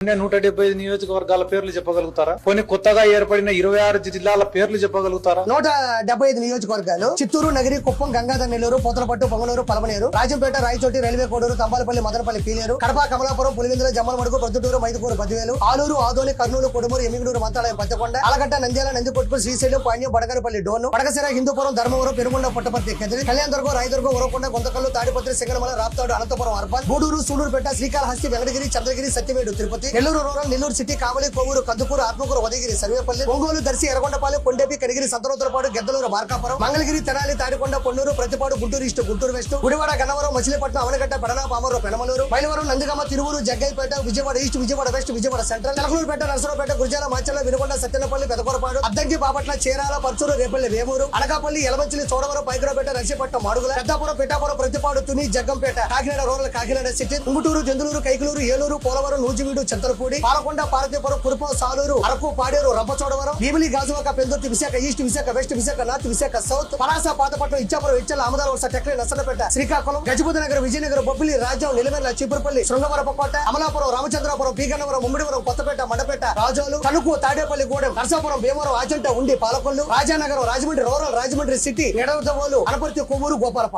నూట డెబ్బై ఐదు నియోజకవర్గాల పేర్లు చెప్పగలుగుతారా? కొన్ని కొత్తగా ఏర్పడిన ఇరవై ఆరు జిల్లాల పేర్లు చెప్పగలుగుతారా? నూట డెబ్బై ఐదు నియోజకవర్గాలు చిత్తూరు నగరి కుప్పం గంగాధర్ నెల్లూరు పోతలపట్టు పొంగనూరు పలమనేరు రాజంపేట రాయచోటి రైల్వే కోడూరు తంబాలపల్లి మదనపల్లి పీలేరు కడప కమలాపురం పులివెందుల జమ్మలమడుగు ప్రొద్దుటూరు మైదుకూరు పదివేలు Alur Adoni Kurnool Kodumur Yemmiganur Mantralayam Pachakonda Alagatta Nandyal Nandikotkur Srisailam Panyam Badagarapalli Dhone Padakasira Hindupur Dharmavaram Penukonda Puttaparthi Kadiri Kalyandurg Rayadurg Uravakonda Guntakal Tadipatri Singanamala Raptadu Anantapur urban Gudur Sudurupeta Srikalahasti Venkatagiri Chandragiri Satyavedu Tirupati Nellore rural Nellore city Kavali Kovur Kandukur Atmakur Udayagiri Sarvepalli Ongole Darsi Yerragondapalem Kondapi Kadigiri Santanottarapadu Geddalur Markapur Mangalagiri Tenali Tadikonda Ponnur Prathipadu Guntur east Guntur west Gudivada Gannavaram Machilipatnam Avanagadda Badana Pamarru Penamaluru Mylavaram Nandigama Tiruvuru Jaggayyapeta Vijayawada east Vijayawada west Vijayawada central Talakalurupeta Narasaraopet Gurijala Machalla Vinukonda Sattenapalli Pedakurapadu Addanki Bapatla Chirala Parchur Repalle Vemuru Anakapalli Yelamanchili Chodavaram Paikarapeta Narsipatnam Madugula Peddapuram Pithapuram Prathipadu Tuni Jaggampeta Kakinada rural Kakinada city Unguturu Jandulur Kaikalur Eluru Polavaram Nuzvid Chintalapudi Palakonda Parvathipuram Kurupam Salur Araku Paderu Rampachodavaram Bheemili Gajuwaka Pendurthi Visakha east Visakha west Visakha north Visakha south Palasa Pathapatnam Ichchapuram Ichchala Amadalavalasa Tekkali Narasannapeta Srikakulam Gajapati Nagar Vizianagaram Bobbili రాజ్యం నిలమెల్ల Cheepurupalli శృంగవరపకోట Amalapuram Ramachandrapuram P Gannavaram Mummidivaram Kothapeta Mandapeta Razole Tanuku Tadepalli Gudem Narasapuram Bhimavaram Achanta Undi Palakollu Rajanagaram Rajahmundry rural Rajahmundry city Edavadavolu Anaparthi Kovvur గోపాలపాడు.